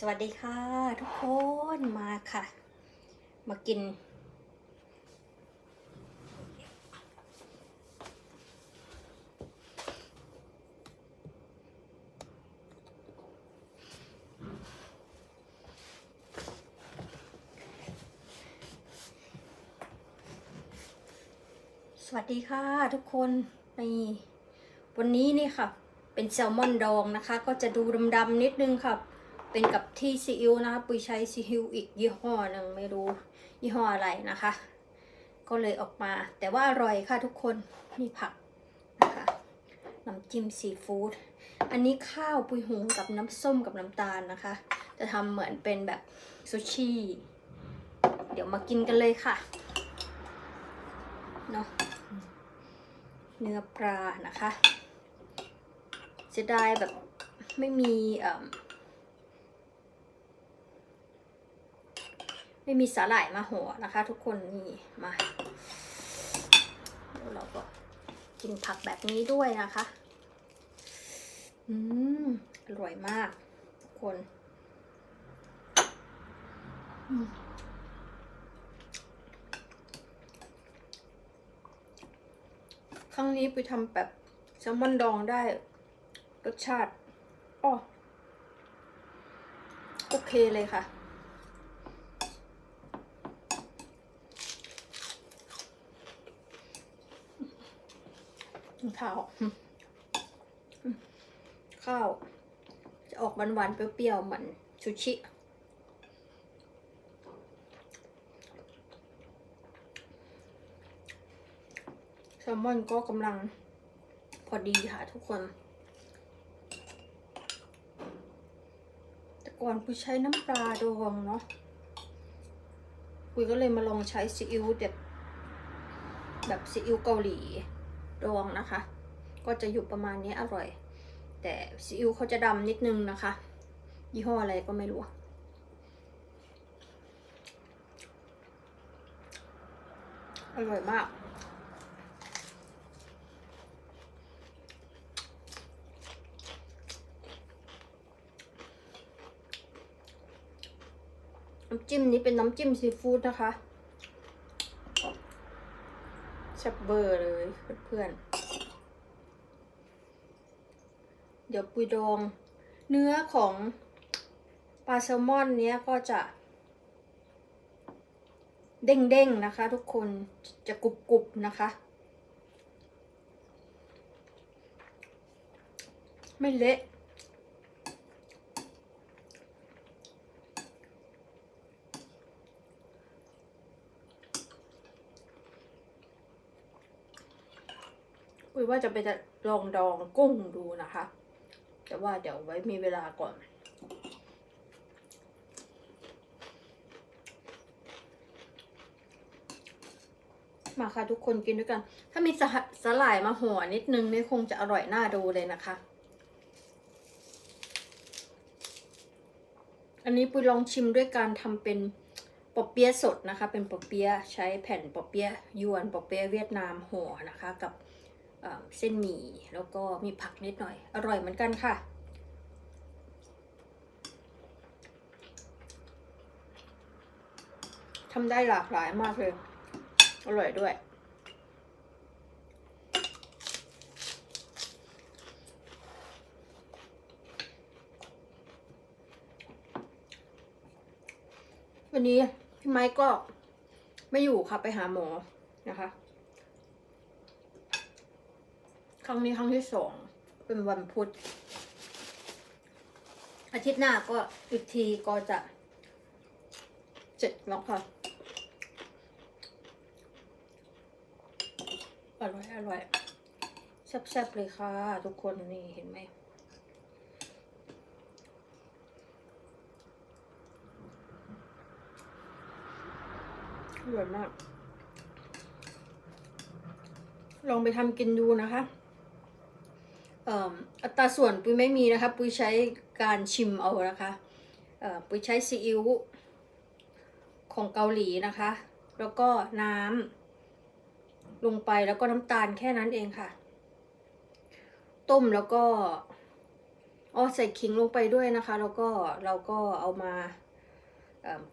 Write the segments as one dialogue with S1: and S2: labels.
S1: สวัสดีค่ะ ทุกคนมาค่ะ มากิน สวัสดีค่ะ ทุกคนนี่วันนี้นี่ค่ะ เป็นแซลมอนดองนะคะ ก็จะดูดำๆนิดนึงค่ะ เป็นกับที่ซีอิ๊วนะคะปุยใช้ซีอิ๊วอีกยี่ห้อหนึ่งไม่รู้ยี่ห้ออะไรนะคะ ก็เลยออกมา แต่ว่าอร่อยค่ะทุกคนนี่ผักนะคะน้ำจิ้มซีฟู้ดอันนี้ข้าวปุยหุงกับน้ำส้มกับน้ำตาลนะคะ จะทำเหมือนเป็นแบบซูชิเดี๋ยวมากินกันเลยค่ะเนาะเนื้อปลานะคะเสียดายแบบไม่มีเอ่อ ไม่มีสาหร่ายมาหัวนะคะ ทุกคนนี่มาแล้วเราก็กินผักแบบนี้ด้วยนะคะ อืมอร่อยมาก ทุกคนครั้งนี้ไปทำแบบแซลมอนดองได้ รสชาติอ้อโอเคเลยค่ะ ข้าว ข้าว จะออกหวานๆเปรี้ยวๆเหมือนชูชิ แซลมอนก็กำลังพอดีค่ะทุกคน แต่ก่อนปุยใช้น้ำปลาดองเนาะปุยก็เลยมาลองใช้ซีอิ๊วแบบแบบซีอิ๊วเกาหลี ดองนะคะ ก็จะอยู่ประมาณนี้อร่อย แต่ซีอิ๊วเขาจะดำนิดนึงนะคะ ยี่ห้ออะไรก็ไม่รู้อร่อยมาก น้ำจิ้มนี้เป็นน้ำจิ้มซีฟู้ดนะคะแซ่ บเบอร์เลยเพื่อนๆ เดี๋ยวปุยดองเนื้อของปลาแซลมอนเนี้ยก็จะเด้งๆนะคะ ทุกคนจะกรุบๆนะคะ ไม่เละ คุยว่าจะไปจะลองดองกุ้งดูนะคะ แต่ว่าเดี๋ยวไว้มีเวลาก่อน มาค่ะทุกคนกินด้วยกัน ถ้ามีสะสลายมาห่อนิดนึงนี่คงจะอร่อยน่าดูเลยนะคะ อันนี้ปุยลองชิมด้วยการทำเป็นปอเปี๊ยะสดนะคะ เป็นปอเปี๊ยะใช้แผ่นปอเปี๊ยะยวนปอเปี๊ยะเวียดนามห่อนะคะ กับ เส้นหมี่แล้วก็มีผักนิดหน่อย อร่อยเหมือนกันค่ะ ทำได้หลากหลายมากเลย อร่อยด้วย วันนี้พี่ไม้ก็ไม่อยู่ค่ะไปหาหมอนะคะ ครั้งนี้ครั้งที่สองเป็นวันพุธ อาทิตย์หน้าก็อีกทีก็จะเจ็ดแล้วค่ะ อร่อย อร่อยแซ่บๆเลยค่ะ ทุกคนนี่เห็นไหมอร่อยมาก ลองไปทำกินดูนะคะ อัตราส่วนปุ้ยไม่มีนะคะ ปุ้ยใช้การชิมเอานะคะปุ้ยใช้ซีอิ๊วของเกาหลีนะคะ แล้วก็น้ำลงไปแล้วก็น้ำตาลแค่นั้นเองค่ะ ต้มแล้วก็อ๋อใส่ขิงลงไปด้วยนะคะ แล้วก็เราก็เอามา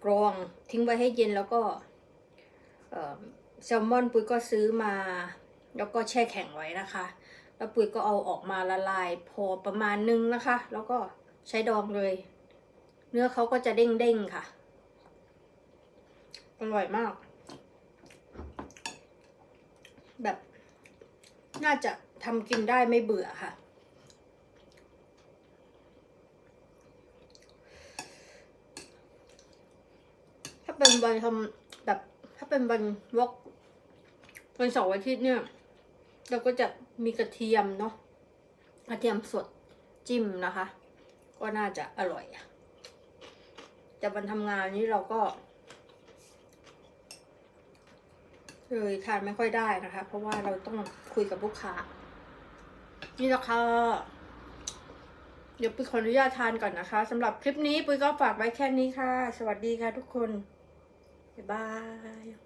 S1: กรองทิ้งไว้ให้เย็นแล้วก็แซลมอนปุ้ยก็ซื้อมา แล้วก็แช่แข็งไว้นะคะ แล้วปุ้ยก็เอาออกมาละลายพอประมาณนึงนะคะ แล้วก็ใช้ดองเลย เนื้อเขาก็จะเด้งๆค่ะ อร่อยมาก แบบ น่าจะทำกินได้ไม่เบื่อค่ะ ถ้าเป็นวันทำแบบ ถ้าเป็นวันวอกวันเสาร์อาทิตย์เนี่ย เราก็จะมีกระเทียมเนาะกระเทียมสดจิ้มนะคะ ก็น่าจะอร่อยอะแต่วันทำงานนี้เราก็เลยทานไม่ค่อยได้นะคะ เพราะว่าเราต้องคุยกับลูกค้า นี่แหละค่ะเดี๋ยวปุ้ยขออนุญาตทานก่อนนะคะสำหรับคลิปนี้ปุ้ยก็ฝากไว้แค่นี้ค่ะ สวัสดีค่ะทุกคน บ๊ายบาย